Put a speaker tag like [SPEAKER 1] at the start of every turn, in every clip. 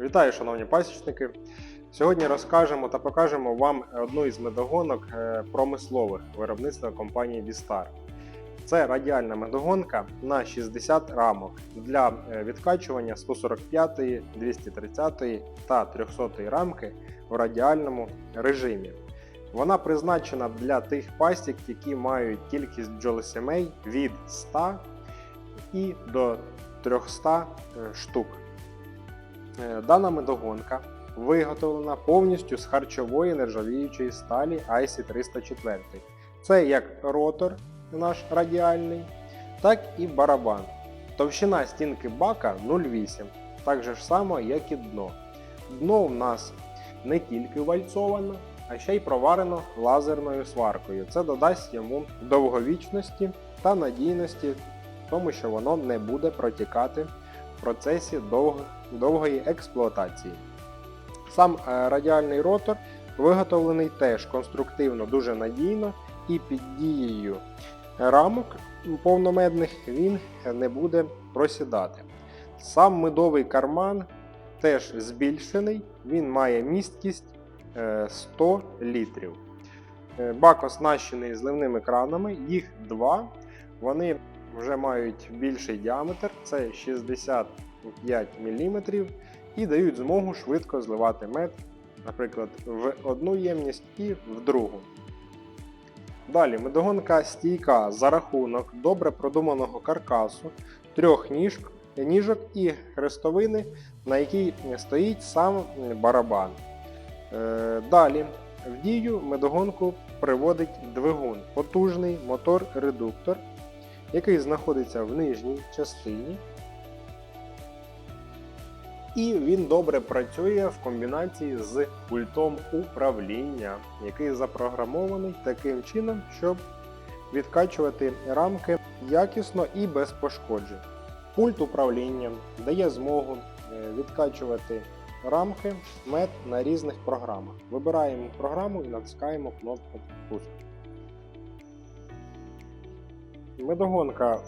[SPEAKER 1] Вітаю, шановні пасічники! Сьогодні розкажемо та покажемо вам одну із медогонок е, промислових виробництва компанії Vistar. Це радіальна медогонка на 60 рамок для е, відкачування 145, 230 та 300 рамки в радіальному режимі. Вона призначена для тих пасік, які мають кількість бджолосімей від 100 і до 300 е, штук. Е, Дана медогонка виготовлена повністю з харчової нержавіючої сталі IC 304. Це як ротор наш радіальний, так і барабан. Товщина стінки бака 0,8, так же ж само, як і дно. Дно в нас не тільки вальцовано, а ще й проварено лазерною сваркою. Це додасть йому довговічності та надійності, тому що воно не буде протікати в процесі довгої експлуатації. Сам е, радіальний ротор виготовлений теж конструктивно дуже надійно і під дією рамок повномедних він не буде просідати. Сам медовий карман теж збільшений, він має місткість е, 100 літрів. Е, Бак оснащений зливними кранами, їх два. Вони вже мають більший діаметр, це 65 мм, і дають змогу швидко зливати мед, наприклад, в одну ємність і в другу. Далі медогонка стійка за рахунок добре продуманого каркасу, трьох ніжк, ніжок і хрестовини, на якій стоїть сам барабан. Е, Далі в дію медогонку приводить двигун, потужний мотор-редуктор, який знаходиться в нижній частині. І він добре працює в комбінації з пультом управління, який запрограмований таким чином, щоб відкачувати рамки якісно і без пошкоджень. Пульт управління дає змогу е, відкачувати рамки мед на різних програмах. Вибираємо програму і натискаємо кнопку пуск. Медогонка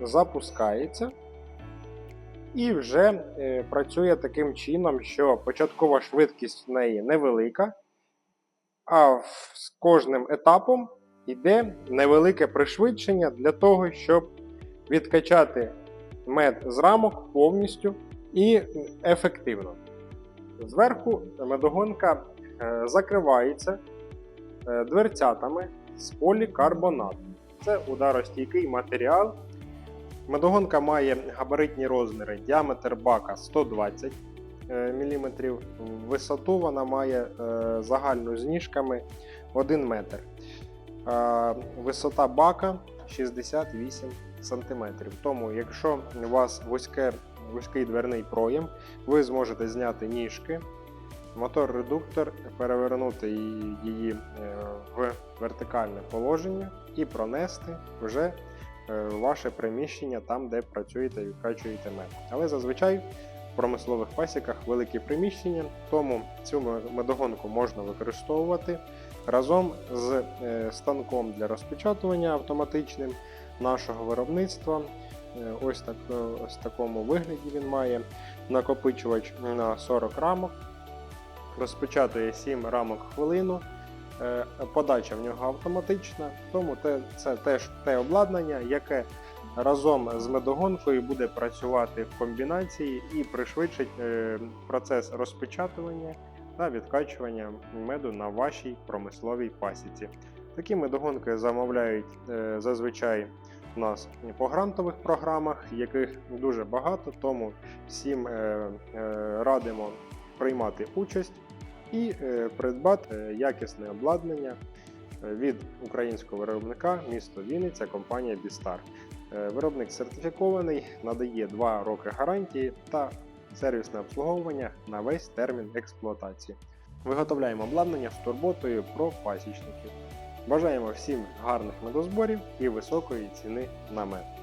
[SPEAKER 1] запускається і вже е, працює таким чином, що початкова швидкість в неї невелика, а з кожним етапом йде невелике пришвидшення для того, щоб відкачати мед з рамок повністю і ефективно. Зверху медогонка е, закривається е, дверцятами з полікарбонату. Це ударостійкий матеріал. Медогонка має габаритні розміри, діаметр бака 120 мм, висоту вона має е, загальну з ніжками 1 метр. Е, Висота бака 68 см. Тому, якщо у вас вузьке, вузький дверний проєм, ви зможете зняти ніжки, мотор-редуктор, перевернути її е, в вертикальне положення і пронести вже е, ваше приміщення там, де працюєте і відкачуєте мед. Але зазвичай в промислових пасіках великі приміщення, тому цю медогонку можна використовувати разом з е, станком для розпечатування автоматичним нашого виробництва. Ось так, ось такому вигляді він має накопичувач на 40 рамок, розпечатує 7 рамок хвилину. Е, Подача в нього автоматична, тому це теж те обладнання, яке разом з медогонкою буде працювати в комбінації і пришвидшить е, процес розпечатування та відкачування меду на вашій промисловій пасіці. Такі медогонки замовляють е, зазвичай у нас по грантових програмах, яких дуже багато, тому всім радимо приймати участь і е, придбати якісне обладнання е, від українського виробника місто Вінниця, компанія Бістар. Е, Виробник сертифікований, надає 2 роки гарантії та сервісне обслуговування на весь термін експлуатації. Виготовляємо обладнання з турботою про пасічників. Бажаємо всім гарних медозборів і високої ціни на мед.